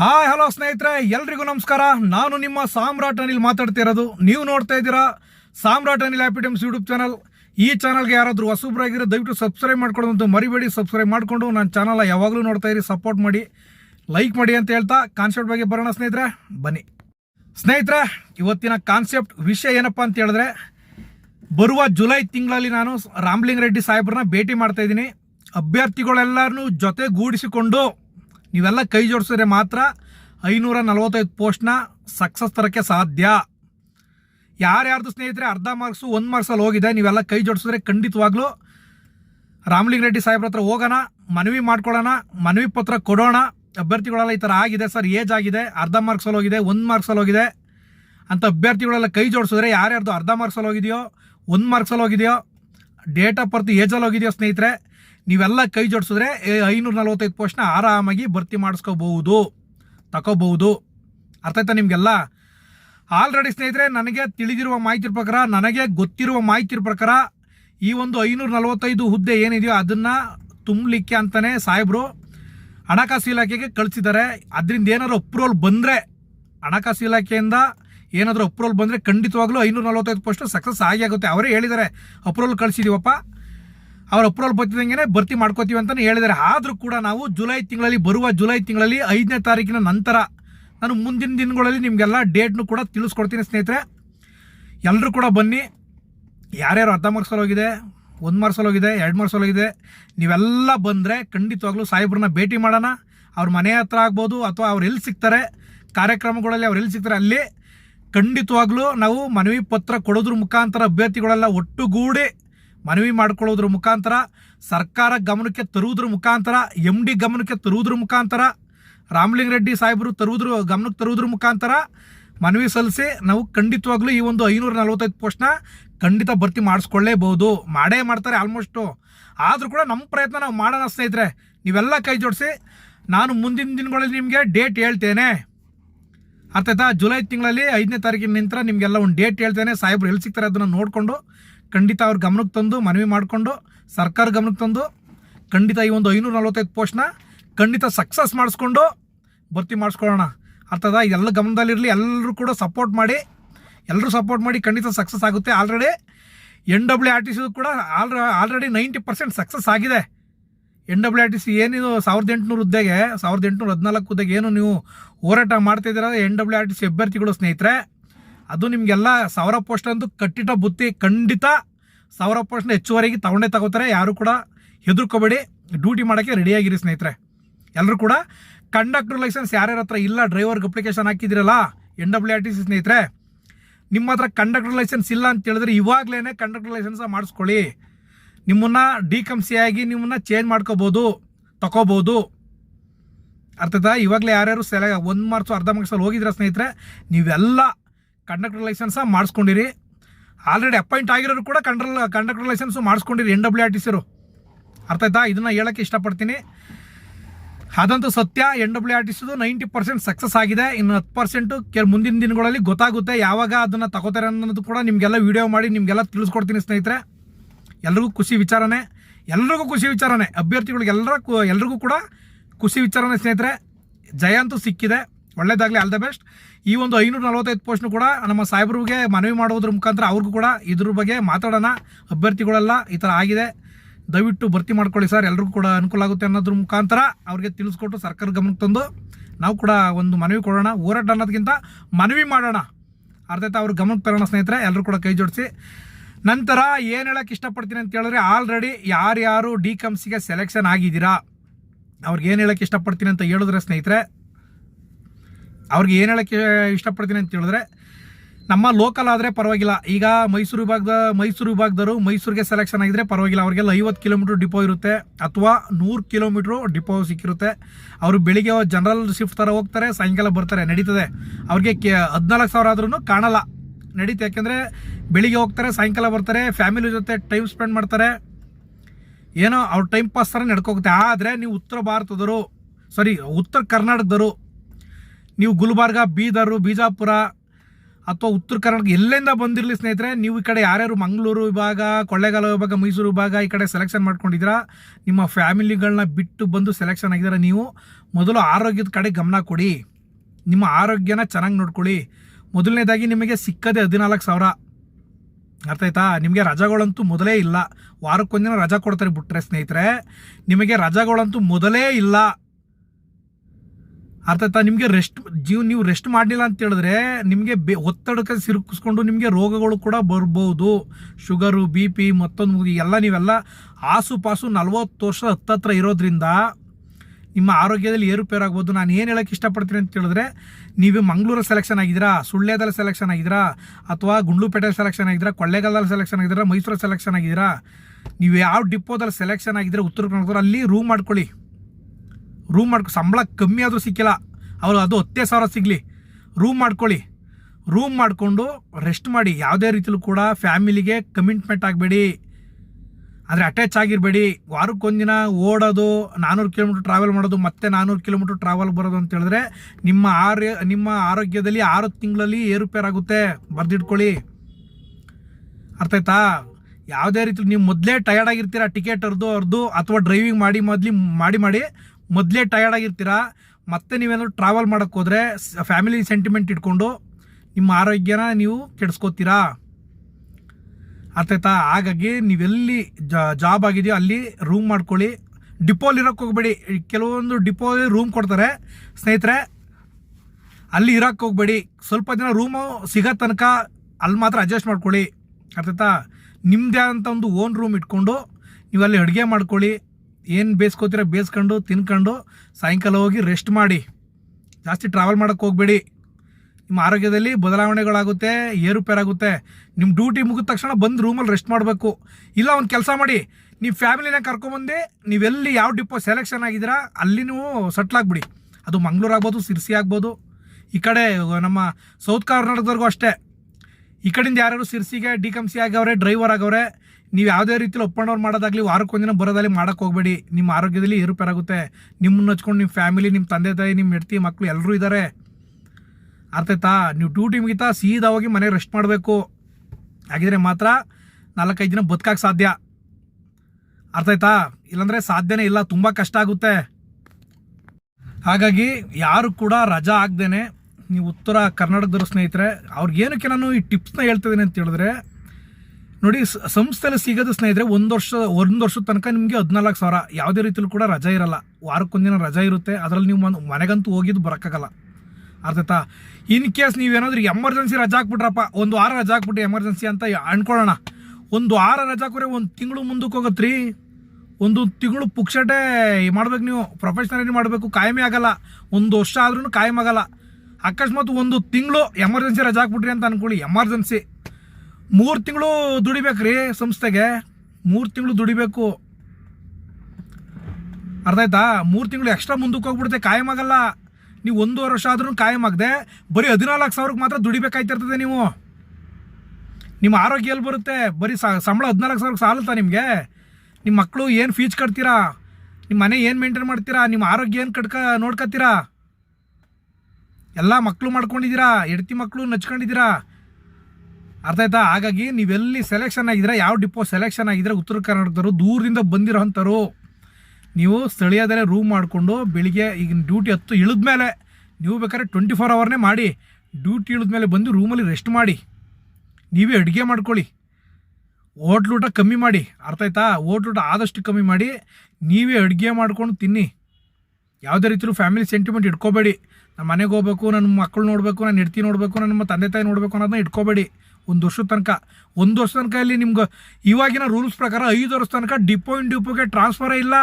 Hi, hello ಸ್ನೇಹಿತರೆ, ಎಲ್ರಿಗೂ ನಮಸ್ಕಾರ. ನಾನು ನಿಮ್ಮ ಸಾಮ್ರಾಟ್ ಅನಿಲ್ ಮಾತಾಡ್ತಿರೋದು ನೀವು ನೋಡ್ತಾ ಇದ್ದೀರಾ ಸಾಮ್ರಾಟ್ ಅನಿಲ್ ಹ್ಯಾಪಿಟಮ್ಸ್ ಯೂಟ್ಯೂಬ್ ಚಾನಲ್. ಈ ಚಾನಲ್ಗೆ ಯಾರಾದರೂ ಹೊಸಬ್ರಾಗಿರೋ ದಯವಿಟ್ಟು ಸಬ್ಸ್ಕ್ರೈಬ್ ಮಾಡ್ಕೊಳ್ಳೋದಂತೂ ಮರಿಬೇಡಿ. ಸಬ್ಸ್ಕ್ರೈಬ್ ಮಾಡಿಕೊಂಡು ನನ್ನ ಚಾನಲ್ ಯಾವಾಗಲೂ ನೋಡ್ತಾ ಇರಿ. ಸಪೋರ್ಟ್ ಮಾಡಿ. ಲೈಕ್ ಮಾಡಿ ಅಂತ ಹೇಳ್ತಾ ಕಾನ್ಸೆಪ್ಟ್ ಬಗ್ಗೆ ಬರೋಣ ಸ್ನೇಹಿತರೆ. ಬನ್ನಿ. ಸ್ನೇಹಿತರೆ, ಇವತ್ತಿನ ಕಾನ್ಸೆಪ್ಟ್ ವಿಷಯ ಏನಪ್ಪ ಅಂತ ಹೇಳಿದ್ರೆ, ಬರುವ ಜುಲೈ ತಿಂಗಳಲ್ಲಿ ನಾನು ರಾಮ್ಲಿಂಗ್ ರೆಡ್ಡಿ ಸಾಹೇಬ್ರನ್ನ ಭೇಟಿ ಮಾಡ್ತಾ ಇದ್ದೀನಿ. ಅಭ್ಯರ್ಥಿಗಳೆಲ್ಲರನ್ನೂ ಜೊತೆಗೂಡಿಸಿಕೊಂಡು ನೀವೆಲ್ಲ ಕೈ ಜೋಡಿಸಿದ್ರೆ ಮಾತ್ರ ಐನೂರ ನಲವತ್ತೈದು ಪೋಸ್ಟ್ನ ಸಕ್ಸಸ್ ತರೋಕ್ಕೆ ಸಾಧ್ಯ. ಯಾರ್ಯಾರ್ದು ಸ್ನೇಹಿತರೆ ಅರ್ಧ ಮಾರ್ಕ್ಸು ಒಂದು ಮಾರ್ಕ್ಸಲ್ಲಿ ಹೋಗಿದೆ, ನೀವೆಲ್ಲ ಕೈ ಜೋಡಿಸಿದ್ರೆ ಖಂಡಿತವಾಗ್ಲೂ ರಾಮಲಿಂಗ ರೆಡ್ಡಿ ಸಾಹೇಬ್ರ ಹತ್ರ ಹೋಗೋಣ, ಮನವಿ ಮಾಡ್ಕೊಳ್ಳೋಣ, ಮನವಿ ಪತ್ರ ಕೊಡೋಣ. ಅಭ್ಯರ್ಥಿಗಳೆಲ್ಲ ಈ ಥರ ಆಗಿದೆ ಸರ್, ಏಜ್ ಆಗಿದೆ, ಅರ್ಧ ಮಾರ್ಕ್ಸಲ್ಲಿ ಹೋಗಿದೆ, ಒಂದು ಮಾರ್ಕ್ಸಲ್ಲಿ ಹೋಗಿದೆ. ಅಂತ ಅಭ್ಯರ್ಥಿಗಳೆಲ್ಲ ಕೈ ಜೋಡಿಸಿದ್ರೆ ಯಾರ್ಯಾರ್ದು ಅರ್ಧ ಮಾರ್ಕ್ಸಲ್ಲಿ ಹೋಗಿದೆಯೋ, ಒಂದು ಮಾರ್ಕ್ಸಲ್ಲಿ ಹೋಗಿದೆಯೋ ಡೇಟ್ ಆಫ್ ಬರ್ತ್ ಏಜಲ್ಲಿ ಹೋಗಿದೆಯೋ ಸ್ನೇಹಿತರೆ ನೀವೆಲ್ಲ ಕೈ ಜೋಡಿಸಿದ್ರೆ ಐನೂರ ನಲ್ವತ್ತೈದು ಪೋಸ್ಟ್ನ ಆರಾಮಾಗಿ ಭರ್ತಿ ಮಾಡಿಸ್ಕೋಬಹುದು ತಗೋಬಹುದು ಅರ್ಥ ಆಯ್ತಾ ನಿಮಗೆಲ್ಲ? ಆಲ್ರೆಡಿ ಸ್ನೇಹಿತರೆ, ನನಗೆ ತಿಳಿದಿರುವ ಮಾಹಿತಿ ಪ್ರಕಾರ, ನನಗೆ ಗೊತ್ತಿರುವ ಮಾಹಿತಿ ಪ್ರಕಾರ, ಈ ಒಂದು ಐನೂರ ನಲವತ್ತೈದು ಹುದ್ದೆ ಏನಿದೆಯೋ ಅದನ್ನು ತುಂಬಲಿಕ್ಕೆ ಅಂತಲೇ ಸಾಹೇಬರು ಹಣಕಾಸು ಇಲಾಖೆಗೆ ಕಳಿಸಿದ್ದಾರೆ. ಅದರಿಂದ ಏನಾದ್ರು ಅಪ್ರೂವಲ್ ಬಂದರೆ, ಹಣಕಾಸು ಇಲಾಖೆಯಿಂದ ಏನಾದರೂ ಅಪ್ರೂವಲ್ ಬಂದರೆ ಖಂಡಿತವಾಗ್ಲೂ ಐನೂರ ನಲವತ್ತೈದು ಪೋಸ್ಟ್ ಸಕ್ಸಸ್ ಆಗಿ ಆಗುತ್ತೆ. ಅವರೇ ಹೇಳಿದ್ದಾರೆ, ಅಪ್ರೂವಲ್ ಕಳಿಸಿದೀವಪ್ಪ. ಅವ್ರ ಅಪ್ರೂವಲ್ ಬರ್ತಿದಂಗೆ ಭರ್ತಿ ಮಾಡ್ಕೋತೀವಿ ಅಂತಲೇ ಹೇಳಿದ್ದಾರೆ. ಆದರೂ ಕೂಡ ನಾವು ಜುಲೈ ತಿಂಗಳಲ್ಲಿ, ಬರುವ ಜುಲೈ ತಿಂಗಳಲ್ಲಿ ಐದನೇ ತಾರೀಕಿನ ನಂತರ ನಾನು ಮುಂದಿನ ದಿನಗಳಲ್ಲಿ ನಿಮಗೆಲ್ಲ ಡೇಟ್ನು ಕೂಡ ತಿಳಿಸ್ಕೊಡ್ತೀನಿ ಸ್ನೇಹಿತರೆ. ಎಲ್ಲರೂ ಕೂಡ ಬನ್ನಿ. ಯಾರ್ಯಾರು ಅರ್ಧ ಮಾರ್ಕ್ಸಲ್ಲಿ ಹೋಗಿದೆ, ಒಂದು ಮಾರ್ಕ್ಸಲ್ಲಿ ಹೋಗಿದೆ, ಎರಡು ಮಾರ್ಕ್ಸಲ್ಲಿ ಹೋಗಿದೆ, ನೀವೆಲ್ಲ ಬಂದರೆ ಖಂಡಿತವಾಗ್ಲೂ ಸಾಹೇಬ್ರನ್ನ ಭೇಟಿ ಮಾಡೋಣ. ಅವ್ರ ಮನೆ ಹತ್ರ ಆಗ್ಬೋದು ಅಥವಾ ಅವ್ರು ಎಲ್ಲಿ ಸಿಗ್ತಾರೆ, ಕಾರ್ಯಕ್ರಮಗಳಲ್ಲಿ ಅವ್ರು ಎಲ್ಲಿ ಸಿಗ್ತಾರೆ ಅಲ್ಲಿ ಖಂಡಿತವಾಗ್ಲೂ ನಾವು ಮನವಿ ಪತ್ರ ಕೊಡೋದ್ರ ಮುಖಾಂತರ ಅಭ್ಯರ್ಥಿಗಳೆಲ್ಲ ಒಟ್ಟುಗೂಡಿ ಮನವಿ ಮಾಡ್ಕೊಳ್ಳೋದ್ರ ಮುಖಾಂತರ, ಸರ್ಕಾರ ಗಮನಕ್ಕೆ ತರುವುದ್ರ ಮುಖಾಂತರ ಎಂ ಡಿ ಗಮನಕ್ಕೆ ತರುವುದ್ರ ಮುಖಾಂತರ, ರಾಮಲಿಂಗ ರೆಡ್ಡಿ ಸಾಹೇಬರು ತರುವುದ್ರ, ಗಮನಕ್ಕೆ ತರುವುದ್ರ ಮುಖಾಂತರ ಮನವಿ ಸಲ್ಲಿಸಿ ನಾವು ಖಂಡಿತವಾಗ್ಲೂ ಈ ಒಂದು ಐನೂರ ನಲವತ್ತೈದು ಪೋಸ್ಟ್ನ ಖಂಡಿತ ಭರ್ತಿ ಮಾಡಿಸ್ಕೊಳ್ಳೇಬಹುದು. ಮಾಡೇ ಮಾಡ್ತಾರೆ ಆಲ್ಮೋಸ್ಟು ಆದರೂ ಕೂಡ ನಮ್ಮ ಪ್ರಯತ್ನ ನಾವು ಮಾಡೋಣ ಸ್ನೇಹಿತರೆ. ನೀವೆಲ್ಲ ಕೈ ಜೋಡಿಸಿ, ನಾನು ಮುಂದಿನ ದಿನಗಳಲ್ಲಿ ನಿಮಗೆ ಡೇಟ್ ಹೇಳ್ತೇನೆ. ಅರ್ಥಾಯ್ತಾ ಜುಲೈ ತಿಂಗಳಲ್ಲಿ ಐದನೇ ತಾರೀಕಿನ ನಂತರ ನಿಮಗೆಲ್ಲ ಒಂದು ಡೇಟ್ ಹೇಳ್ತೇನೆ. ಸಾಹೇಬ್ರು ಎಲ್ಲಿ ಸಿಗ್ತಾರೆ ಅದನ್ನು ನೋಡಿಕೊಂಡು ಖಂಡಿತ ಅವ್ರ ಗಮನಕ್ಕೆ ತಂದು ಮನವಿ ಮಾಡಿಕೊಂಡು ಸರ್ಕಾರ ಗಮನಕ್ಕೆ ತಂದು ಖಂಡಿತ ಈ ಒಂದು ಐನೂರ ನಲ್ವತ್ತೈದು ಪೋಸ್ಟ್ನ ಖಂಡಿತ ಸಕ್ಸಸ್ ಮಾಡಿಸ್ಕೊಂಡು ಭರ್ತಿ ಮಾಡಿಸ್ಕೊಳ್ಳೋಣ. ಅರ್ಥದ? ಎಲ್ಲ ಗಮನದಲ್ಲಿರಲಿ ಎಲ್ಲರೂ ಕೂಡ ಸಪೋರ್ಟ್ ಮಾಡಿ ಎಲ್ಲರೂ ಸಪೋರ್ಟ್ ಮಾಡಿ ಖಂಡಿತ ಸಕ್ಸಸ್ ಆಗುತ್ತೆ. Already N W R T C ಕೂಡ ಆಲ್ರ ಆಲ್ರೆಡಿ ನೈಂಟಿ ಪರ್ಸೆಂಟ್ ಸಕ್ಸಸ್ ಆಗಿದೆ. N W R T C ಏನಿದು ಸಾವಿರದ ಎಂಟುನೂರು ಹುದ್ದೆಗೆ, ಸಾವಿರದ ಎಂಟುನೂರ ಹದಿನಾಲ್ಕು ಹುದ್ದೆಗೆ ಏನು ನೀವು ಹೋರಾಟ ಮಾಡ್ತಿದ್ದೀರ N W R T C ಅಭ್ಯರ್ಥಿಗಳು ಸ್ನೇಹಿತರೆ ಅದು ನಿಮಗೆಲ್ಲ ಸಾವಿರ ಪೋಸ್ಟ್ ಅಂತೂ ಕಟ್ಟಿಟ ಬುತ್ತಿ ಖಂಡಿತ ಸಾವಿರ ಪೋಸ್ಟ್ನ ಹೆಚ್ಚುವರೆಗೆ ತಗೊಂಡೇ ತಗೋತಾರೆ. ಯಾರು ಕೂಡ ಹೆದರ್ಕೋಬೇಡಿ. ಡ್ಯೂಟಿ ಮಾಡೋಕ್ಕೆ ರೆಡಿಯಾಗಿರಿ ಸ್ನೇಹಿತರೆ. ಎಲ್ಲರೂ ಕೂಡ ಕಂಡಕ್ಟರ್ ಲೈಸೆನ್ಸ್ ಯಾರ್ಯಾರ ಹತ್ರ ಇಲ್ಲ ಡ್ರೈವರ್ಗೆ application ಹಾಕಿದಿರಲ್ಲ N W R T C ಸ್ನೇಹಿತರೆ, ನಿಮ್ಮ ಹತ್ರ ಕಂಡಕ್ಟರ್ ಲೈಸೆನ್ಸ್ ಇಲ್ಲ ಅಂತ ಹೇಳಿದ್ರೆ ಇವಾಗಲೇ ಕಂಡಕ್ಟರ್ ಲೈಸೆನ್ಸ್ ಮಾಡಿಸ್ಕೊಳ್ಳಿ. ನಿಮ್ಮನ್ನು ಡಿ ಆಗಿ ನಿಮ್ಮನ್ನು ಚೇಂಜ್ ಮಾಡ್ಕೋಬೋದು ತಗೋಬೋದು ಅರ್ಥದ ಇವಾಗಲೇ ಯಾರ್ಯಾರು ಸೆಲೆ ಒಂದು ಮಾರ್ಚು ಅರ್ಧ ಮಾರ್ಕ್ಸಲ್ಲಿ ಹೋಗಿದ್ರೆ ಸ್ನೇಹಿತರೆ? ನೀವೆಲ್ಲ ಕಂಡಕ್ಟರ್ ಲೈಸೆನ್ಸ ಮಾಡಿಸ್ಕೊಂಡಿರಿ. ಆಲ್ರೆಡಿ ಅಪಾಯಿಂಟ್ ಆಗಿರೋರು ಕೂಡ ಕಂಡ್ರಲ್ ಕಂಡಕ್ಟರ್ ಲೈಸೆನ್ಸು ಮಾಡಿಸ್ಕೊಂಡಿರಿ ಎನ್ ಡಬ್ಲ್ಯೂ ಆರ್ ಟಿ ಸಿರು ಅರ್ಥ ಆಯ್ತಾ? ಇದನ್ನು ಹೇಳೋಕ್ಕೆ ಇಷ್ಟಪಡ್ತೀನಿ. ಅದಂತೂ ಸತ್ಯ. ಎನ್ ಡಬ್ಲ್ಯೂ ಆರ್ ಟಿ ಸಿದು ನೈಂಟಿ ಪರ್ಸೆಂಟ್ ಸಕ್ಸಸ್ ಆಗಿದೆ. ಇನ್ನು ಹತ್ತು ಪರ್ಸೆಂಟು ಕೆಲ ಮುಂದಿನ ದಿನಗಳಲ್ಲಿ ಗೊತ್ತಾಗುತ್ತೆ. ಯಾವಾಗ ಅದನ್ನು ತಗೋತಾರೆ ಅನ್ನೋದು ಕೂಡ ನಿಮಗೆಲ್ಲ ವಿಡಿಯೋ ಮಾಡಿ, ನಿಮಗೆಲ್ಲ ತಿಳಿಸ್ಕೊಡ್ತೀನಿ ಸ್ನೇಹಿತರೆ. ಎಲ್ರಿಗೂ ಖುಷಿ ವಿಚಾರನೆ. ಎಲ್ರಿಗೂ ಖುಷಿ ವಿಚಾರನೆ. ಅಭ್ಯರ್ಥಿಗಳಿಗೆ ಎಲ್ಲರ ಎಲ್ರಿಗೂ ಕೂಡ ಖುಷಿ ವಿಚಾರನೆ ಸ್ನೇಹಿತರೆ. ಜಯ ಅಂತೂ ಸಿಕ್ಕಿದೆ. ಒಳ್ಳೇದಾಗಲಿ ಆಲ್ ದ ಬೆಸ್ಟ್ ಈ ಒಂದು ಐನೂರ ನಲವತ್ತೈದು ಪೋಸ್ಟ್ನು ಕೂಡ ನಮ್ಮ ಸಾಹೇಬ್ರಿಗೆ ಮನವಿ ಮಾಡೋದ್ರ ಮುಖಾಂತರ ಅವ್ರಿಗೂ ಕೂಡ ಇದ್ರ ಬಗ್ಗೆ ಮಾತಾಡೋಣ. ಅಭ್ಯರ್ಥಿಗಳೆಲ್ಲ ಈ ಥರ ಆಗಿದೆ. ದಯವಿಟ್ಟು ಭರ್ತಿ ಮಾಡ್ಕೊಳ್ಳಿ ಸರ್. ಎಲ್ರಿಗೂ ಕೂಡ ಅನುಕೂಲ ಆಗುತ್ತೆ ಅನ್ನೋದ್ರ ಮುಖಾಂತರ ಅವ್ರಿಗೆ ತಿಳಿಸ್ಕೊಟ್ಟು ಸರ್ಕಾರ ಗಮನಕ್ಕೆ ತಂದು ನಾವು ಕೂಡ ಒಂದು ಮನವಿ ಕೊಡೋಣ. ಹೋರಾಟ ಅನ್ನೋದಕ್ಕಿಂತ ಮನವಿ ಮಾಡೋಣ. ಅರ್ಧೈತೆ ಅವ್ರಿಗೆ ಅವ್ರ ಗಮನಕ್ಕೆ ತರೋಣ ಸ್ನೇಹಿತರೆ. ಎಲ್ಲರೂ ಕೂಡ ಕೈ ಜೋಡಿಸಿ. ನಂತರ ಏನು ಹೇಳಕ್ಕೆ ಇಷ್ಟಪಡ್ತೀನಿ ಅಂತ ಹೇಳಿದ್ರೆ ಆಲ್ರೆಡಿ ಯಾರ್ಯಾರು ಡಿ ಕಮ್ಸಿಗೆ ಸೆಲೆಕ್ಷನ್ ಆಗಿದ್ದೀರಾ? ಅವ್ರಿಗೆ ಏನು ಹೇಳಕ್ಕೆ ಇಷ್ಟಪಡ್ತೀನಿ ಅಂತ ಹೇಳಿದ್ರೆ ಸ್ನೇಹಿತರೆ ಅವ್ರಿಗೆ ಏನು ಹೇಳಕ್ಕೆ ಇಷ್ಟಪಡ್ತೀನಿ ಅಂತ ಹೇಳಿದ್ರೆ, ನಮ್ಮ ಲೋಕಲ್ ಆದರೆ ಪರವಾಗಿಲ್ಲ. ಈಗ ಮೈಸೂರು ವಿಭಾಗದ, ಮೈಸೂರು ವಿಭಾಗದವರು ಮೈಸೂರಿಗೆ ಸೆಲೆಕ್ಷನ್ ಆಗಿದ್ರೆ ಪರವಾಗಿಲ್ಲ. ಅವ್ರಿಗೆಲ್ಲ ಐವತ್ತು ಕಿಲೋಮೀಟ್ರ್ ಡಿಪೋ ಇರುತ್ತೆ. ಅಥವಾ ನೂರು ಕಿಲೋಮೀಟ್ರು ಡಿಪೋ ಸಿಕ್ಕಿರುತ್ತೆ. ಅವರು ಬೆಳಿಗ್ಗೆ ಜನರಲ್ ಶಿಫ್ಟ್ ಥರ ಹೋಗ್ತಾರೆ, ಸಾಯಂಕಾಲ ಬರ್ತಾರೆ. ನಡೀತದೆ. ಅವ್ರಿಗೆ ಕೆ, ಹದಿನಾಲ್ಕು ಸಾವಿರ ಆದ್ರೂ ಕಾಣಲ್ಲ. ನಡೀತೆ. ಯಾಕೆಂದರೆ ಬೆಳಿಗ್ಗೆ ಹೋಗ್ತಾರೆ, ಸಾಯಂಕಾಲ ಬರ್ತಾರೆ ಫ್ಯಾಮಿಲಿ ಜೊತೆ ಟೈಮ್ ಸ್ಪೆಂಡ್ ಮಾಡ್ತಾರೆ. ಏನೋ ಅವ್ರ ಟೈಮ್ ಪಾಸ್ ಥರ ನಡ್ಕೋಗುತ್ತೆ. ಆದರೆ ನೀವು ಉತ್ತರ ಭಾರತದವರು ಸಾರಿ ಉತ್ತರ ಕರ್ನಾಟಕದವರು ನೀವು ಗುಲ್ಬರ್ಗ, ಬೀದರು, ಬಿಜಾಪುರ ಅಥವಾ ಉತ್ತರ ಕರ್ನಾಟಕ ಎಲ್ಲಿಂದ ಬಂದಿರಲಿ ಸ್ನೇಹಿತರೆ, ನೀವು ಈ ಕಡೆ ಯಾರ್ಯಾರು ಮಂಗಳೂರು ವಿಭಾಗ, ಕೊಳ್ಳೇಗಾಲ ವಿಭಾಗ, ಮೈಸೂರು ವಿಭಾಗ ಈ ಕಡೆ ಸೆಲೆಕ್ಷನ್ ಮಾಡ್ಕೊಂಡಿದ್ದೀರಾ, ನಿಮ್ಮ ಫ್ಯಾಮಿಲಿಗಳನ್ನ ಬಿಟ್ಟು ಬಂದು ಸೆಲೆಕ್ಷನ್ ಆಗಿದ್ದೀರಾ ನೀವು, ಮೊದಲು ಆರೋಗ್ಯದ ಕಡೆ ಗಮನ ಕೊಡಿ, ನಿಮ್ಮ ಆರೋಗ್ಯನ ಚೆನ್ನಾಗಿ ನೋಡ್ಕೊಳ್ಳಿ. ಮೊದಲನೇದಾಗಿ ನಿಮಗೆ ಸಿಕ್ಕದೆ ಹದಿನಾಲ್ಕು ಸಾವಿರ. ಅರ್ಥ ನಿಮಗೆ ರಜಾಗಳಂತೂ ಮೊದಲೇ ಇಲ್ಲ. ವಾರಕ್ಕೊಂದಿನ ರಜಾ ಕೊಡ್ತಾರೆ ಬಿಟ್ಟರೆ ಸ್ನೇಹಿತರೆ. ನಿಮಗೆ ರಜಾಗಳಂತೂ ಮೊದಲೇ ಇಲ್ಲ. ಅರ್ಥ ಆಯ್ತಾ? ನಿಮಗೆ ರೆಸ್ಟ್ ಜೀವ್ ನೀವು ರೆಸ್ಟ್ ಮಾಡಲಿಲ್ಲ ಅಂತ ಹೇಳಿದ್ರೆ ನಿಮಗೆ ಬೆ, ಒತ್ತಡಕ್ಕೆ ಸಿರುಕಿಸ್ಕೊಂಡು ನಿಮಗೆ ರೋಗಗಳು ಕೂಡ ಬರ್ಬೋದು. ಶುಗರು ಬಿ ಪಿ ಮತ್ತೊಂದು ಎಲ್ಲ ನೀವೆಲ್ಲ ಆಸುಪಾಸು ನಲ್ವತ್ತು ವರ್ಷ ಹತ್ತತ್ರ ಇರೋದ್ರಿಂದ ನಿಮ್ಮ ಆರೋಗ್ಯದಲ್ಲಿ ಏರುಪೇರಾಗ್ಬೋದು. ನಾನು ಏನು ಹೇಳಕ್ಕೆ ಇಷ್ಟಪಡ್ತೀನಿ ಅಂತ ಹೇಳಿದ್ರೆ, ನೀವು ಮಂಗಳೂರು ಸೆಲೆಕ್ಷನ್ ಆಗಿದ್ದೀರಾ ಸುಳ್ಳ್ಯದಲ್ಲಿ ಸೆಲೆಕ್ಷನ್ ಆಗಿದ್ದೀರಾ, ಅಥವಾ ಗುಂಡ್ಲುಪೇಟೆ ಸೆಲೆಕ್ಷನ್ ಆಗಿದ್ದೀರಾ, ಕೊಳ್ಳೇಗಾಲದಲ್ಲಿ ಸೆಲೆಕ್ಷನ್ ಆಗಿದ್ದೀರಾ ಮೈಸೂರು ಸೆಲೆಕ್ಷನ್ ಆಗಿದ್ದೀರಾ, ನೀವು ಯಾವ ಡಿಪೋದಲ್ಲಿ ಸೆಲೆಕ್ಷನ್ ಆಗಿದ್ದೀರಾ, ಉತ್ತರ ಕರ್ನಾಟಕದಲ್ಲಿ, ಅಲ್ಲಿ ರೂಮ್ ಮಾಡ್ಕೊಳ್ಳಿ. ರೂಮ್ ಮಾಡ್ಕೊ, ಸಂಬಳ ಕಮ್ಮಿ ಆದರೂ ಸಿಕ್ಕಿಲ್ಲ. ಅವರು ಅದು ಹತ್ತೇ ಸಾವಿರ ಸಿಗಲಿ. ರೂಮ್ ಮಾಡ್ಕೊಳ್ಳಿ. ರೂಮ್ ಮಾಡಿಕೊಂಡು ರೆಸ್ಟ್ ಮಾಡಿ. ಯಾವುದೇ ರೀತಿಲೂ ಕೂಡ ಫ್ಯಾಮಿಲಿಗೆ ಕಮಿಟ್ಮೆಂಟ್ ಆಗಬೇಡಿ. ಅಂದರೆ ಅಟ್ಯಾಚ್ ಆಗಿರಬೇಡಿ. ವಾರಕ್ಕೊಂದಿನ ಓಡೋದು ನಾನ್ನೂರು ಕಿಲೋಮೀಟ್ರ್ ಟ್ರಾವೆಲ್ ಮಾಡೋದು, ಮತ್ತೆ ನಾನ್ನೂರು ಕಿಲೋಮೀಟ್ರ್ ಟ್ರಾವೆಲ್ ಬರೋದು ಅಂತ ಹೇಳಿದ್ರೆ ನಿಮ್ಮ ಆರ್ಯ, ನಿಮ್ಮ ಆರೋಗ್ಯದಲ್ಲಿ ಆರು ತಿಂಗಳಲ್ಲಿ ಏರುಪೇರಾಗುತ್ತೆ ಬರೆದಿಟ್ಕೊಳ್ಳಿ. ಅರ್ಥ ಆಯ್ತಾ? ಯಾವುದೇ ರೀತಿ ನೀವು ಮೊದಲೇ ಟಯರ್ಡ್ ಆಗಿರ್ತೀರಾ ಟಿಕೆಟ್ ಅರ್ದು ಅರ್ದು ಅಥವಾ ಡ್ರೈವಿಂಗ್ ಮಾಡಿ, ಮೊದಲು ಮಾಡಿ ಮಾಡಿ. ಮೊದಲೇ ಟಯರ್ಡ್ ಆಗಿರ್ತೀರಾ? ಮತ್ತೆ ನೀವೇನಾದ್ರು ಟ್ರಾವೆಲ್ ಮಾಡೋಕ್ಕೆ ಹೋದರೆ ಫ್ಯಾಮಿಲಿ ಸೆಂಟಿಮೆಂಟ್ ಇಟ್ಕೊಂಡು ನಿಮ್ಮ ಆರೋಗ್ಯನ ನೀವು ಕೆಡಿಸ್ಕೋತೀರಾ? ಅರ್ಥ ಆಯ್ತಾ? ಹಾಗಾಗಿ ನೀವೆಲ್ಲಿ ಜಾಬ್ ಆಗಿದೆಯೋ ಅಲ್ಲಿ ರೂಮ್ ಮಾಡ್ಕೊಳ್ಳಿ. ಡಿಪೋಲಿ ಇರೋಕ್ಕೆ ಹೋಗಬೇಡಿ. ಕೆಲವೊಂದು ಡಿಪೋಲಿ ರೂಮ್ ಕೊಡ್ತಾರೆ. ಸ್ನೇಹಿತರೆ, ಅಲ್ಲಿ ಇರೋಕ್ಕೆ ಹೋಗಬೇಡಿ. ಸ್ವಲ್ಪ ದಿನ ರೂಮು ಸಿಗೋ ತನಕ ಅಲ್ಲಿ ಮಾತ್ರ ಅಡ್ಜಸ್ಟ್ ಮಾಡ್ಕೊಳ್ಳಿ. ಅರ್ಥ ಆಯ್ತಾ? ನಿಮ್ಮದೇ ಆದಂಥ ಒಂದು ಓನ್ ರೂಮ್ ಇಟ್ಕೊಂಡು ನೀವು ಅಲ್ಲಿ ಅಡುಗೆ ಮಾಡ್ಕೊಳ್ಳಿ. ಏನು ಬೇಯಿಸ್ಕೋತೀರ ಬೇಯಿಸ್ಕೊಂಡು ತಿನ್ಕೊಂಡು, ಸಾಯಂಕಾಲ ಹೋಗಿ ರೆಸ್ಟ್ ಮಾಡಿ. ಜಾಸ್ತಿ ಟ್ರಾವೆಲ್ ಮಾಡೋಕ್ಕೆ ಹೋಗಬೇಡಿ. ನಿಮ್ಮ ಆರೋಗ್ಯದಲ್ಲಿ ಬದಲಾವಣೆಗಳಾಗುತ್ತೆ, ಏರುಪೇರಾಗುತ್ತೆ. ನಿಮ್ಮ ಡ್ಯೂಟಿ ಮುಗಿದ ತಕ್ಷಣ ಬಂದು ರೂಮಲ್ಲಿ ರೆಸ್ಟ್ ಮಾಡಬೇಕು. ಇಲ್ಲ, ಒಂದು ಕೆಲಸ ಮಾಡಿ. ನೀವು ಫ್ಯಾಮಿಲಿನ ಕರ್ಕೊಂಬಂದು ನೀವೆಲ್ಲಿ ಯಾವ ಡಿಪೋ ಸೆಲೆಕ್ಷನ್ ಆಗಿದ್ದೀರಾ, ಅಲ್ಲಿ ನೀವು ಆಗಿಬಿಡಿ. ಅದು ಮಂಗ್ಳೂರು ಆಗ್ಬೋದು, ಸಿರ್ಸಿ ಆಗ್ಬೋದು. ಈ ಕಡೆ, ನಮ್ಮ ಸೌತ್ ಕರ್ನಾಟಕದವ್ರಿಗೂ ಅಷ್ಟೇ. ಈ ಕಡೆಯಿಂದ ಯಾರ್ಯಾರು ಸಿರ್ಸಿಗೆ ಡಿ ಕಮ್ ಸಿ ಆಗವ್ರೆ ಡ್ರೈವರ್ ಆಗವ್ರೆ ನೀವು ಯಾವುದೇ ಒಪ್ ಆ್ಯಂಡ್ ಡೌನ್ ಮಾಡೋದಾಗಲಿ ವಾರಕ್ಕೊಂದಿನ ಬರೋದಾಗಲಿ ಮಾಡೋಕ್ಕೆ ಹೋಗಬೇಡಿ. ನಿಮ್ಮ ಆರೋಗ್ಯದಲ್ಲಿ ಏರುಪೇರಾಗುತ್ತೆ. ನಿಮ್ಮನ್ನು ಹಚ್ಕೊಂಡು ನಿಮ್ಮ ಫ್ಯಾಮಿಲಿ, ನಿಮ್ಮ ತಂದೆ, ತಾಯಿ, ನಿಮ್ಮ ಹೆಂಡತಿ ಮಕ್ಕಳು ಎಲ್ಲರೂ ಇದ್ದಾರೆ ಅರ್ಥ ಆಯ್ತಾ? ನೀವು ಡ್ಯೂಟಿ ಮುಗಿತಾ ಸೀದಾ ಹೋಗಿ ಮನೆಗೆ ರೆಸ್ಟ್ ಮಾಡಬೇಕು. ಹಾಗಿದ್ರೆ ಮಾತ್ರ ನಾಲ್ಕೈದು ದಿನ ಬದುಕಕ್ಕೆ ಸಾಧ್ಯ. ಅರ್ಥ ಆಯ್ತಾ? ಇಲ್ಲಾಂದರೆ ಸಾಧ್ಯನೇ ಇಲ್ಲ, ತುಂಬ ಕಷ್ಟ ಆಗುತ್ತೆ. ಹಾಗಾಗಿ ಯಾರು ಕೂಡ ರಜಾ ಆಗ್ದೇನೆ ನೀವು ಉತ್ತರ ಕರ್ನಾಟಕದವ್ರ ಸ್ನೇಹಿತರೆ, ಅವ್ರಿಗೇನಕ್ಕೆ ನಾನು ಈ ಟಿಪ್ಸ್ನ ಹೇಳ್ತಿದ್ದೀನಿ ಅಂತ ಹೇಳಿದ್ರೆ ನೋಡಿ ಸಂಸ್ಥೆಯಲ್ಲಿ ಸಿಗೋದು ಸ್ನೇಹಿತರೆ, ಒಂದು ವರ್ಷ, ಒಂದು ವರ್ಷದ ತನಕ ನಿಮಗೆ ಹದಿನಾಲ್ಕು ಸಾವಿರ. ಯಾವುದೇ ರೀತಿಲೂ ಕೂಡ ರಜಾ ಇರಲ್ಲ. ವಾರಕ್ಕೊಂದಿನ ರಜಾ ಇರುತ್ತೆ. ಅದರಲ್ಲಿ ನೀವು ಮನ್- ಮನೆಗಂತೂ ಹೋಗಿದ್ದು ಬರೋಕ್ಕಾಗಲ್ಲ. ಅರ್ಥ ಆಯ್ತಾ? ಇನ್ ಕೇಸ್ ನೀವೇನಾದ್ರೂ ಎಮರ್ಜೆನ್ಸಿ ರಜಾ ಹಾಕ್ಬಿಟ್ರಪ್ಪ, ಒಂದು ವಾರ ರಜಾ ಹಾಕ್ಬಿಟ್ಟು ಎಮರ್ಜೆನ್ಸಿ ಅಂತ ಅನ್ಕೊಳ್ಳೋಣ. ಒಂದು ವಾರ ರಜಾ ಹಾಕೋರೆ ಒಂದು ತಿಂಗಳು ಮುಂದಕ್ಕೆ ಹೋಗತ್ರಿ. ಒಂದು ತಿಂಗಳು ಪುಕ್ಷಟೆ ಮಾಡ್ಬೇಕು ನೀವು. ಪ್ರೊಫೆಷ್ನಲಿ ಮಾಡಬೇಕು? ಕಾಯಮೇ ಆಗಲ್ಲ. ಒಂದು ವರ್ಷ ಆದ್ರೂ ಕಾಯಂ ಆಗಲ್ಲ ಅಕಸ್ಮಾತ್ ಒಂದು ತಿಂಗಳು ಎಮರ್ಜೆನ್ಸಿ ರಜಾ ಹಾಕ್ಬಿಟ್ರಿ ಅಂತ ಅನ್ಕೊಳ್ಳಿ. ಎಮರ್ಜೆನ್ಸಿ. ಮೂರು ತಿಂಗಳು ದುಡಿಬೇಕ್ರಿ ಸಂಸ್ಥೆಗೆ. ಮೂರು ತಿಂಗಳು ದುಡಿಬೇಕು. ಅರ್ಥ ಆಯ್ತಾ? ಮೂರು ತಿಂಗಳು ಎಕ್ಸ್ಟ್ರಾ ಮುಂದಕ್ಕೆ ಹೋಗ್ಬಿಡುತ್ತೆ, ಕಾಯಂ ಆಗಲ್ಲ. ನೀವು ಒಂದೂವರೆ ವರ್ಷ ಆದ್ರೂ ಕಾಯಂ ಆಗದೆ, ಬರೀ ಹದಿನಾಲ್ಕು ಸಾವಿರಕ್ಕೆ ಮಾತ್ರ ದುಡಿಬೇಕಾಯ್ತಿರ್ತದೆ ನೀವು. ನಿಮ್ಮ ಆರೋಗ್ಯ ಎಲ್ಲಿ ಬರುತ್ತೆ? ಬರೀ ಸಂಬಳ ಹದಿನಾಲ್ಕು ಸಾವಿರಕ್ಕೆ ಸಾಲುತ್ತಾ ನಿಮಗೆ? ನಿಮ್ಮ ಮಕ್ಕಳು ಏನು ಫೀಸ್ ಕಟ್ತೀರಾ? ನಿಮ್ಮ ಮನೆ ಏನು ಮೇಂಟೈನ್ ಮಾಡ್ತೀರಾ? ನಿಮ್ಮ ಆರೋಗ್ಯ ಏನು ಕಟ್ಕ ನೋಡ್ಕೊತೀರಾ ಎಲ್ಲ ಮಕ್ಕಳು ಮಾಡ್ಕೊಂಡಿದ್ದೀರಾ? ಹೆಡ್ತಿ ಮಕ್ಕಳು ನಚ್ಕೊಂಡಿದ್ದೀರಾ? ಅರ್ಥ ಆಯ್ತಾ? ಹಾಗಾಗಿ ನೀವೆಲ್ಲಿ ಸೆಲೆಕ್ಷನ್ ಆಗಿದ್ರೆ, ಯಾವ ಡಿಪೋ ಸೆಲೆಕ್ಷನ್ ಆಗಿದ್ರೆ ಉತ್ತರ ಕರ್ನಾಟಕದವರು ದೂರದಿಂದ ಬಂದಿರೋಂಥವ್ರು. ನೀವು ಸ್ಥಳೀಯದಲ್ಲೇ ರೂಮ್ ಮಾಡಿಕೊಂಡು ಬೆಳಿಗ್ಗೆ ಈಗ ಡ್ಯೂಟಿ ಹತ್ತು ಇಳಿದ ಮೇಲೆ ನೀವು ಬೇಕಾದ್ರೆ ಟ್ವೆಂಟಿ ಫೋರ್ ಅವರ್ನೇ ಮಾಡಿ ಡ್ಯೂಟಿ ಇಳಿದ ಮೇಲೆ ಬಂದು ರೂಮಲ್ಲಿ ರೆಸ್ಟ್ ಮಾಡಿ. ನೀವೇ ಅಡುಗೆ ಮಾಡ್ಕೊಳ್ಳಿ. ಹೋಟ್ಲೂಟ ಕಮ್ಮಿ ಮಾಡಿ. ಅರ್ಥ ಆಯ್ತಾ? ಹೋಟ್ಲೂಟ ಆದಷ್ಟು ಕಮ್ಮಿ ಮಾಡಿ, ನೀವೇ ಅಡುಗೆ ಮಾಡ್ಕೊಂಡು ತಿನ್ನಿ. ಯಾವುದೇ ರೀತಿಯೂ ಫ್ಯಾಮಿಲಿ ಸೆಂಟಿಮೆಂಟ್ ಇಟ್ಕೋಬೇಡಿ. ನಮ್ಮ ಮನೆಗೆ ಹೋಗ್ಬೇಕು ನನ್ನ ಮಕ್ಕಳು ನೋಡಬೇಕು, ನಾನು ಹೆಡ್ತಿ ನೋಡಬೇಕು ನನ್ನ ತಂದೆ ತಾಯಿ ನೋಡಬೇಕು ಅನ್ನೋದನ್ನ ಇಟ್ಕೋಬೇಡಿ. ಒಂದು ವರ್ಷದ ತನಕ, ಒಂದು ವರ್ಷದ ತನಕ ಇಲ್ಲಿ ನಿಮ್ಗೆ ಇವಾಗಿನ ರೂಲ್ಸ್ ಪ್ರಕಾರ ಐದು ವರ್ಷ ತನಕ ಡಿಪೋ ಇನ್ ಡಿಪೋಗೆ ಟ್ರಾನ್ಸ್ಫರೇ ಇಲ್ಲ.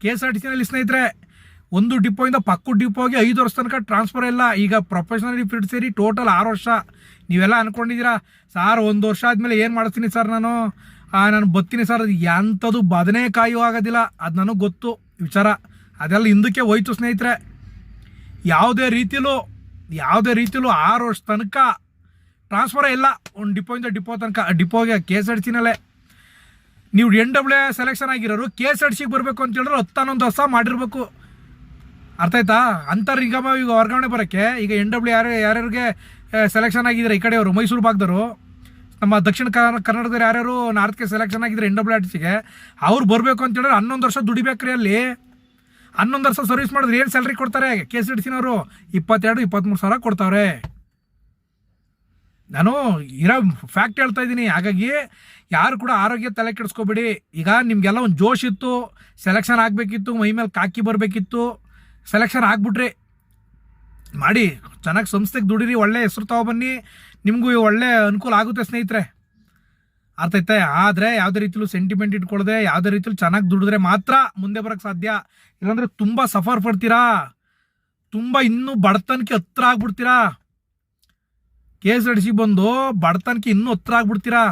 ಕೆ ಎಸ್ ಆರ್ ಟಿ ಸಿನಲ್ಲಿ ಸ್ನೇಹಿತರೆ, ಒಂದು ಡಿಪೋಯಿಂದ ಪಕ್ಕ ಡಿಪೋಗೆ ಐದು ವರ್ಷ ತನಕ ಟ್ರಾನ್ಸ್ಫರ್ ಇಲ್ಲ. ಈಗ ಪ್ರೊಫೆಷನಲ್ ಡಿಪ್ಯೂಟ್ ಸೇರಿ ಟೋಟಲ್ ಆರು ವರ್ಷ. ನೀವೆಲ್ಲ ಅಂದ್ಕೊಂಡಿದ್ದೀರಾ ಸಾರ್, ಒಂದು ವರ್ಷ ಆದಮೇಲೆ ಏನು ಮಾಡ್ತೀನಿ ಸರ್ ನಾನು? ನಾನು ಬತ್ತೀನಿ ಸರ್. ಅದು ಎಂಥದ್ದು ಬದನೆಕಾಯು ಆಗೋದಿಲ್ಲ. ಅದು ನನಗೆ ಗೊತ್ತು. ವಿಚಾರ. ಅದೆಲ್ಲ ಹಿಂದಕ್ಕೆ ಹೋಯ್ತು ಸ್ನೇಹಿತರೆ. ಯಾವುದೇ ರೀತಿಲೂ ಯಾವುದೇ ರೀತಿಲೂ ಆರು ವರ್ಷ ತನಕ ಟ್ರಾನ್ಸ್ಫರೇ ಇಲ್ಲ. ಒಂದು ಡಿಪೋಯಿಂದ ಡಿಪೋ ತನಕ ಡಿಪೋಗೆ ಕೆ ಎಸ್ ಆರ್ ಸಿನಲ್ಲೇ ನೀವು ಎನ್ ಡಬ್ಲ್ಯೂ ಸೆಲೆಕ್ಷನ್ ಆಗಿರೋರು ಕೆ ಎಸ್ ಆರ್ ಸಿಗೆ ಬರಬೇಕು ಅಂತ ಹೇಳಿದ್ರೆ ಹತ್ತು ಹೊಸ ಮಾಡಿರ್ಬೇಕು. ಅರ್ಥ ಆಯ್ತಾ? ಅಂತರ್ ನಿಗಮ ಈಗ ವರ್ಗಾವಣೆ ಬರೋಕ್ಕೆ, ಈಗ ಎನ್ ಡಬ್ಲ್ಯೂ ಯಾರು ಯಾರ್ಯಾರಿಗೆ ಸೆಲೆಕ್ಷನ್ ಆಗಿದ್ದಾರೆ ಈ ಕಡೆಯವರು, ಮೈಸೂರು ಭಾಗದವರು. ನಮ್ಮ ದಕ್ಷಿಣ ಕನ್ನಡ ಕನ್ನಡದವ್ರು ಯಾರ್ಯಾರು ನಾರ್ತ್ಗೆ ಸೆಲೆಕ್ಷನ್ ಆಗಿದ್ದಾರೆ ಎನ್ ಡಬ್ಲ್ಯೂ ಆರ್ ಅವ್ರು ಬರಬೇಕು ಅಂತ ಹೇಳಿದ್ರೆ ಹನ್ನೊಂದು ವರ್ಷ ದುಡಿಬೇಕ್ರಿ ಅಲ್ಲಿ ಹನ್ನೊಂದು ವರ್ಷ ಸರ್ವಿಸ್ ಮಾಡಿದ್ರೆ ಏನು ಸ್ಯಾಲ್ರಿ ಕೊಡ್ತಾರೆ? ಕೆ ಎಸ್ ಸಿನವರು ಇಪ್ಪತ್ತೆರಡು ಇಪ್ಪತ್ತ್ಮೂರು ಸಾವಿರ ಕೊಡ್ತಾವ್ರೆ. ನಾನು ಇರೋ ಫ್ಯಾಕ್ಟ್ ಹೇಳ್ತಾ ಇದ್ದೀನಿ ಹಾಗಾಗಿ ಯಾರು ಕೂಡ ಆರೋಗ್ಯ ತಲೆ ಕೆಡಿಸ್ಕೋಬೇಡಿ. ಈಗ ನಿಮಗೆಲ್ಲ ಒಂದು ಜೋಶ್ ಇತ್ತು ಸೆಲೆಕ್ಷನ್ ಆಗಬೇಕಿತ್ತು, ಮೈ ಮೇಲೆ ಕಾಕಿ ಬರಬೇಕಿತ್ತು ಸೆಲೆಕ್ಷನ್ ಆಗಿಬಿಟ್ರಿ ಮಾಡಿ, ಚೆನ್ನಾಗಿ ಸಂಸ್ಥೆಗೆ ದುಡೀರಿ, ಒಳ್ಳೆ ಹೆಸರು ತಗೊಬನ್ನಿ ನಿಮಗೂ ಒಳ್ಳೆ ಅನುಕೂಲ ಆಗುತ್ತೆ ಸ್ನೇಹಿತರೆ. ಅರ್ಥ ಐತೆ ಆದರೆ ಯಾವುದೇ ರೀತಿಲೂ ಸೆಂಟಿಮೆಂಟ್ ಇಟ್ಕೊಳ್ಳದೆ ಯಾವುದೇ ರೀತಿಲೂ ಚೆನ್ನಾಗಿ ದುಡಿದ್ರೆ ಮಾತ್ರ ಮುಂದೆ ಬರೋಕ್ಕೆ ಸಾಧ್ಯ. ಇಲ್ಲಾಂದರೆ ತುಂಬ ಸಫರ್ ಪಡ್ತೀರಾ? ತುಂಬ ಇನ್ನೂ ಬಡತನಕ್ಕೆ ಹತ್ರ ಆಗ್ಬಿಡ್ತೀರಾ? K S R T C ಬಂದು ಬಡತನಕ್ಕೆ ಇನ್ನೂ ಹತ್ರ ಆಗ್ಬಿಡ್ತೀರಾ?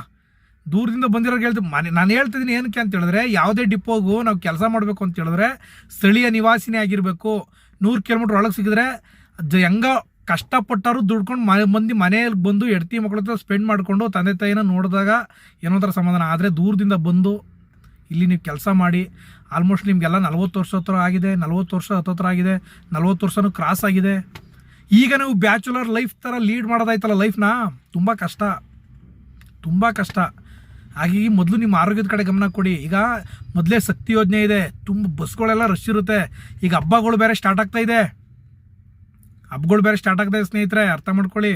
ದೂರದಿಂದ ಬಂದಿರೋರು ಹೇಳ್ತೀವಿ ಮನೆ ನಾನು ಹೇಳ್ತಿದ್ದೀನಿ ಏನಕ್ಕೆ ಅಂತ ಹೇಳಿದ್ರೆ, ಯಾವುದೇ ಡಿಪೋಗೂ ನಾವು ಕೆಲಸ ಮಾಡಬೇಕು ಅಂತ ಹೇಳಿದ್ರೆ, ಸ್ಥಳೀಯ ನಿವಾಸಿನೇ ಆಗಿರಬೇಕು. ನೂರು ಕಿಲೋಮೀಟ್ರ್ ಒಳಗೆ ಸಿಗಿದ್ರೆ ಜ ಹೆಂಗೋ ಕಷ್ಟಪಟ್ಟರು ದುಡ್ಕೊಂಡು ಮನೆ ಮಂದಿ ಮನೆಯಲ್ಲಿ ಬಂದು ಹೆಡ್ತಿ ಮಕ್ಕಳ ಹತ್ರ ಸ್ಪೆಂಡ್ ಮಾಡಿಕೊಂಡು ತಂದೆ ತಾಯಿನ ನೋಡಿದಾಗ ಏನೋ ಥರ ಸಮಾಧಾನ. ಆದರೆ ದೂರದಿಂದ ಬಂದು ಇಲ್ಲಿ ನೀವು ಕೆಲಸ ಮಾಡಿ ಆಲ್ಮೋಸ್ಟ್ ನಿಮಗೆಲ್ಲ ನಲ್ವತ್ತು ವರ್ಷ ಹತ್ರ ಆಗಿದೆ, ನಲ್ವತ್ತು ವರ್ಷ ಹತ್ತತ್ರ ಆಗಿದೆ, ನಲ್ವತ್ತು ವರ್ಷನೂ ಕ್ರಾಸ್ ಆಗಿದೆ. ಈಗ ನೀವು ಬ್ಯಾಚುಲರ್ ಲೈಫ್ ಥರ ಲೀಡ್ ಮಾಡೋದಾಯ್ತಲ್ಲ ಲೈಫ್ನ ತುಂಬ ಕಷ್ಟ. ತುಂಬ ಕಷ್ಟ. ಹಾಗಾಗಿ ಮೊದಲು ನಿಮ್ಮ ಆರೋಗ್ಯದ ಕಡೆ ಗಮನ ಕೊಡಿ. ಈಗ ಮೊದಲೇ ಶಕ್ತಿ ಯೋಜನೆ ಇದೆ. ತುಂಬ ಬಸ್ಗಳೆಲ್ಲ ರಶ್ ಇರುತ್ತೆ. ಈಗ ಹಬ್ಬಗಳು ಬೇರೆ ಸ್ಟಾರ್ಟ್ ಆಗ್ತಾ ಇದೆ. ಹಬ್ಬಗಳು ಬೇರೆ ಸ್ಟಾರ್ಟ್ ಆಗ್ತಾ ಇದೆ ಸ್ನೇಹಿತರೆ, ಅರ್ಥ ಮಾಡ್ಕೊಳ್ಳಿ.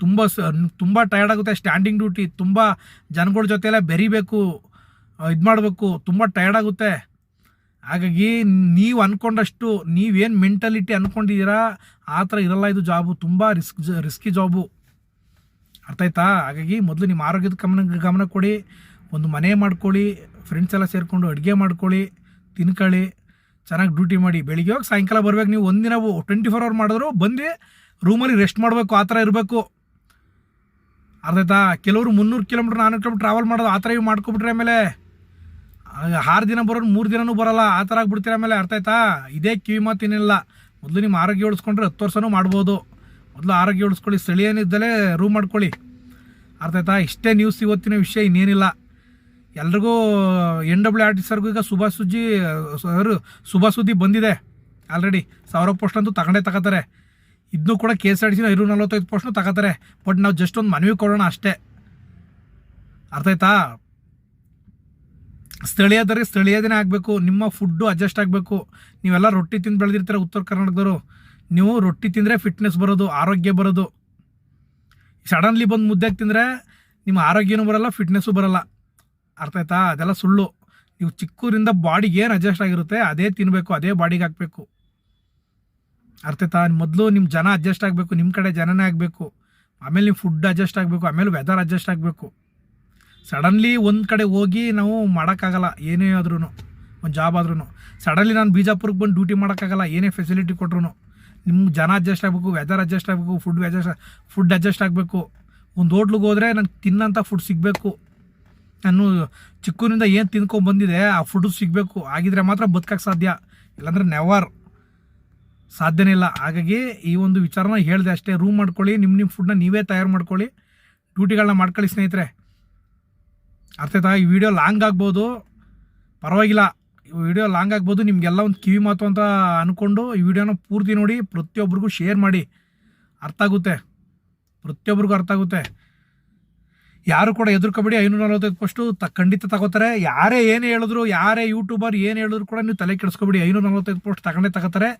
ತುಂಬ ಸ, ತುಂಬ ಟಯರ್ಡ್ ಆಗುತ್ತೆ. ಸ್ಟ್ಯಾಂಡಿಂಗ್ ಡ್ಯೂಟಿ ತುಂಬ ಜನಗಳ ಜೊತೆ ಎಲ್ಲ ಬೆರಿಬೇಕು, ಇದು ಮಾಡಬೇಕು. ತುಂಬ ಟಯರ್ಡ್ ಆಗುತ್ತೆ. ಹಾಗಾಗಿ ನೀವು ಅಂದ್ಕೊಂಡಷ್ಟು ನೀವೇನು ಮೆಂಟಲಿಟಿ ಅಂದ್ಕೊಂಡಿದ್ದೀರಾ ಆ ಥರ ಇರಲ್ಲ ಇದು ಜಾಬು ತುಂಬ ರಿಸ್ಕ್ ರಿಸ್ಕಿ ಜಾಬು ಅರ್ಥ ಆಯ್ತಾ? ಹಾಗಾಗಿ ಮೊದಲು ನಿಮ್ಮ ಆರೋಗ್ಯದ ಗಮನ ಗಮನ ಕೊಡಿ, ಒಂದು ಮನೆ ಮಾಡ್ಕೊಳ್ಳಿ ಫ್ರೆಂಡ್ಸ್ ಎಲ್ಲ ಸೇರಿಕೊಂಡು ಅಡುಗೆ ಮಾಡ್ಕೊಳ್ಳಿ, ತಿನ್ಕೊಳ್ಳಿ, ಚೆನ್ನಾಗಿ ಡ್ಯೂಟಿ ಮಾಡಿ. ಬೆಳಿಗ್ಗೆ ಹೋಗಿ ಸಾಯಂಕಾಲ ಬರ್ಬೇಕು ನೀವು ಒಂದಿನ ಟ್ವೆಂಟಿ ಫೋರ್ ಅವರ್ ಮಾಡಿದ್ರು, ಬಂದು ರೂಮಲ್ಲಿ ರೆಸ್ಟ್ ಮಾಡಬೇಕು, ಆ ಥರ ಇರಬೇಕು. ಅರ್ಥ ಆಯ್ತಾ? ಕೆಲವರು ಮುನ್ನೂರು ಕಿಲೋಮೀಟ್ರ್ ನಾನ್ನೂರು ಕಿಲೋಮೀಟ್ರ್ ಟ್ರಾವೆಲ್ ಮಾಡೋದು ಆ ಥರ ಇವು ಮಾಡ್ಕೊಬಿಟ್ರೆ ಆಮೇಲೆ ಆರು ದಿನ ಬರೋರು ಮೂರು ದಿನನೂ ಬರಲ್ಲ. ಆ ಥರ ಆಗ್ಬಿಡ್ತೀರ ಆಮೇಲೆ ಅರ್ಥ ಆಯ್ತಾ? ಇದೇ ಕಿವಿ ಮಾತಿನಿಲ್ಲ ಮೊದಲು ನಿಮ್ಮ ಆರೋಗ್ಯ ಉಳಿಸ್ಕೊಂಡ್ರೆ ಹತ್ತು ವರ್ಷನೂ ಮಾಡ್ಬೋದು. ಮೊದಲು ಆರೋಗ್ಯ ಉಳಿಸ್ಕೊಳ್ಳಿ. ಸ್ಥಳೀಯನಿದ್ದಲೇ ರೂಮ್ ಮಾಡ್ಕೊಳ್ಳಿ. ಅರ್ಥ ಆಯ್ತಾ? ಇಷ್ಟೇ ನ್ಯೂಸ್ ಇವತ್ತಿನ ವಿಷಯ ಇನ್ನೇನಿಲ್ಲ. ಎಲ್ರಿಗೂ ಎನ್ ಡಬ್ಲ್ಯೂ ಆರ್ ಟಿ ಸರ್ಗೂ ಈಗ ಶುಭ ಸುದ್ದಿ ಅವರು ಶುಭ ಸುದ್ದಿ ಬಂದಿದೆ. ಆಲ್ರೆಡಿ ಸಾವಿರ ಪೋಸ್ಟ್ ಅಂತೂ ತಗೊಂಡೇ ತಗೋತಾರೆ. ಇದನ್ನು ಕೂಡ ಕೆ ಎಸ್ ಆರ್ ಟಿ ಸಿನ ನಲ್ವತ್ತೈದು ಪೋಸ್ಟ್ನು ತಗೋತಾರೆ. ಬಟ್ ನಾವು ಜಸ್ಟ್ ಒಂದು ಮನವಿ ಕೊಡೋಣ ಅಷ್ಟೇ. ಅರ್ಥ ಆಯ್ತಾ? ಸ್ಥಳೀಯದರೆ ಸ್ಥಳೀಯದೇ ಆಗಬೇಕು, ನಿಮ್ಮ ಫುಡ್ಡು ಅಡ್ಜಸ್ಟ್ ಆಗಬೇಕು. ನೀವೆಲ್ಲ ರೊಟ್ಟಿ ತಿಂದು ಬೆಳೆದಿರ್ತಾರೆ ಉತ್ತರ ಕರ್ನಾಟಕದವರು. ನೀವು ರೊಟ್ಟಿ ತಿಂದರೆ ಫಿಟ್ನೆಸ್ ಬರೋದು, ಆರೋಗ್ಯ ಬರೋದು. ಸಡನ್ಲಿ ಬಂದು ಮುದ್ದೆ ತಿಂದರೆ ನಿಮ್ಮ ಆರೋಗ್ಯನೂ ಬರಲ್ಲ ಫಿಟ್ನೆಸ್ಸು ಬರಲ್ಲ. ಅರ್ಥ ಆಯ್ತಾ? ಅದೆಲ್ಲ ಸುಳ್ಳು. ನೀವು ಚಿಕ್ಕೂರಿಂದ ಬಾಡಿಗೆ ಏನು ಅಡ್ಜಸ್ಟ್ ಆಗಿರುತ್ತೆ, ಅದೇ ತಿನ್ನಬೇಕು ಅದೇ ಬಾಡಿಗೆ ಹಾಕಬೇಕು. ಅರ್ಥ ಆಯ್ತಾ? ಮೊದಲು ನಿಮ್ಮ ಜನ ಅಡ್ಜಸ್ಟ್ ಆಗಬೇಕು ನಿಮ್ಮ ಕಡೆ ಜನನೇ ಆಗಬೇಕು. ಆಮೇಲೆ ನೀವು ಫುಡ್ ಅಡ್ಜಸ್ಟ್ ಆಗಬೇಕು, ಆಮೇಲೆ ವೆದರ್ ಅಡ್ಜಸ್ಟ್ ಆಗಬೇಕು. ಸಡನ್ಲಿ ಒಂದು ಕಡೆ ಹೋಗಿ ನಾವು ಮಾಡೋಕ್ಕಾಗಲ್ಲ, ಏನೇ ಆದ್ರೂ ಒಂದು ಜಾಬ್ ಆದ್ರೂ ಸಡನ್ಲಿ ನಾನು ಬೀಜಾಪುರಕ್ಕೆ ಬಂದು ಡ್ಯೂಟಿ ಮಾಡೋಕ್ಕಾಗಲ್ಲ, ಏನೇ ಫೆಸಿಲಿಟಿ ಕೊಟ್ರು ನಿಮ್ಗೆ ಜನ ಅಡ್ಜಸ್ಟ್ ಆಗಬೇಕು ವೆದರ್ ಅಡ್ಜಸ್ಟ್ ಆಗಬೇಕು ಫುಡ್ ಅಡ್ಜಸ್ಟ್ ಫುಡ್ ಅಡ್ಜಸ್ಟ್ ಆಗಬೇಕು. ಒಂದು ಹೋಟ್ಲಿಗೆ ಹೋದರೆ ನನಗೆ ತಿನ್ನಂಥ ಫುಡ್ ಸಿಗಬೇಕು. ನಾನು ಚಿಕ್ಕೂರಿಂದ ಏನು ತಿನ್ಕೊಂಡು ಬಂದಿದೆ, ಆ ಫುಡ್ ಸಿಗಬೇಕು. ಆಗಿದ್ರೆ ಮಾತ್ರ ಬದುಕಕ್ಕೆ ಸಾಧ್ಯ. ಇಲ್ಲಾಂದ್ರೆ ನೆವರ್ ಸಾಧ್ಯನೇ ಇಲ್ಲ. ಹಾಗಾಗಿ ಈ ಒಂದು ವಿಚಾರನ ಹೇಳಿದೆ ಅಷ್ಟೇ. ರೂಮ್ ಮಾಡ್ಕೊಳ್ಳಿ ನಿಮ್ಮ ನಿಮ್ಮ ಫುಡ್ನ ನೀವೇ ತಯಾರು ಮಾಡ್ಕೊಳ್ಳಿ. ಡ್ಯೂಟಿಗಳನ್ನ ಮಾಡ್ಕೊಳ್ಳಿ ಸ್ನೇಹಿತರೆ. ಅರ್ಥ ಆಯ್ತಾ? ಈ ವಿಡಿಯೋ ಲಾಂಗ್ ಆಗ್ಬೋದು. ಪರವಾಗಿಲ್ಲ. ಈ ವಿಡಿಯೋ ಲಾಂಗ್ ಆಗ್ಬೋದು. ನಿಮಗೆಲ್ಲ ಒಂದು ಕಿವಿ ಮಾತು ಅಂತ ಅಂದ್ಕೊಂಡು ಈ ವಿಡಿಯೋನ ಪೂರ್ತಿ ನೋಡಿ ಪ್ರತಿಯೊಬ್ಬರಿಗೂ ಶೇರ್ ಮಾಡಿ. ಅರ್ಥ ಆಗುತ್ತೆ. ಪ್ರತಿಯೊಬ್ಬರಿಗೂ ಅರ್ಥ ಆಗುತ್ತೆ. ಯಾರು ಕೂಡ ಎದುರ್ಕೋಬೇಡಿ. ಐನೂರ ನಲವತ್ತೈದು ಪೋಸ್ಟು ತ ಖಂಡಿತ ತಗೋತಾರೆ. ಯಾರೇ ಏನೇ ಹೇಳಿದ್ರು, ಯಾರೇ ಯೂಟ್ಯೂಬರ್ ಏನು ಹೇಳಿದ್ರು ಕೂಡ ನೀವು ತಲೆ ಕೆಡಿಸ್ಕೊಬೇಡಿ. ಐನೂರ ನಲವತ್ತೈದು ಪೋಸ್ಟ್ ತಗೊಂಡೇ ತಗೋತಾರೆ.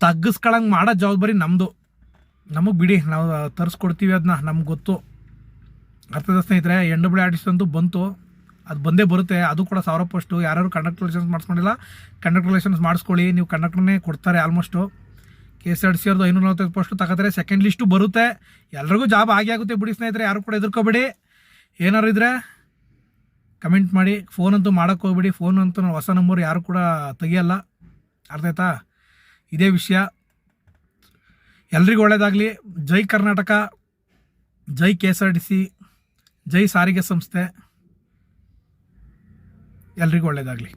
ತಗ್ಗಿಸ್ಕೊಳಂಗೆ ಮಾಡೋ ಜವಾಬ್ದಾರಿ ನಮ್ಮದು ನಮಗೆ ಬಿಡಿ. ನಾವು ತರಿಸ್ಕೊಡ್ತೀವಿ ಅದನ್ನ ನಮ್ಗೆ ಗೊತ್ತು. ಅರ್ಥದ ಸ್ನೇಹಿತರೆ ಎನ್ ಡಬ್ಲ್ಯೂ ಆರ್ಟಿಸ್ಟ್ ಅಂತೂ ಬಂತು. ಅದು ಬಂದೇ ಬರುತ್ತೆ. ಅದು ಕೂಡ ಸಾವಿರ ಪಸ್ಟು ಯಾರು ಕಂಡಕ್ಟರ್ ಲೈಸೆನ್ಸ್ ಮಾಡಿಸ್ಕೊಂಡಿಲ್ಲ ಕಂಡಕ್ಟರ್ ಲೈಸೆನ್ಸ್ ಮಾಡಿಸ್ಕೊಳ್ಳಿ. ನೀವು ಕಂಡಕ್ಟರ್ನೇ ಕೊಡ್ತಾರೆ almost K S R T ಅವ್ರದ್ದು ಐನೂರ ನಲ್ವತ್ತೈದು ಪಸ್ಟು ತಗೋತಾರೆ. ಸೆಕೆಂಡ್ ಲಿಸ್ಟು ಬರುತ್ತೆ. ಎಲ್ರಿಗೂ ಜಾಬ್ ಆಗಿ ಆಗುತ್ತೆ ಬಿಡಿ ಸ್ನೇಹಿತರೆ. ಯಾರು ಕೂಡ ಎದುರ್ಕೋಬೇಡಿ ಏನಾರು ಇದ್ದರೆ ಕಮೆಂಟ್ ಮಾಡಿ. ಫೋನ್ ಅಂತೂ ಮಾಡೋಕ್ಕೆ ಹೋಗ್ಬೇಡಿ. ಫೋನ್ ಅಂತೂ ಹೊಸ ನಂಬರ್ ಯಾರು ಕೂಡ ತೆಗಿಯಲ್ಲ. ಅರ್ಥ ಆಯ್ತಾ? ಇದೇ ವಿಷಯ. ಎಲ್ರಿಗೂ ಒಳ್ಳೆಯದಾಗಲಿ ಜೈ ಕರ್ನಾಟಕ. ಜೈ K S R T C ಜೈ ಸಾರಿಗೆ ಸಂಸ್ಥೆ. ಎಲ್ರಿಗೂ ಒಳ್ಳೆಯದಾಗಲಿ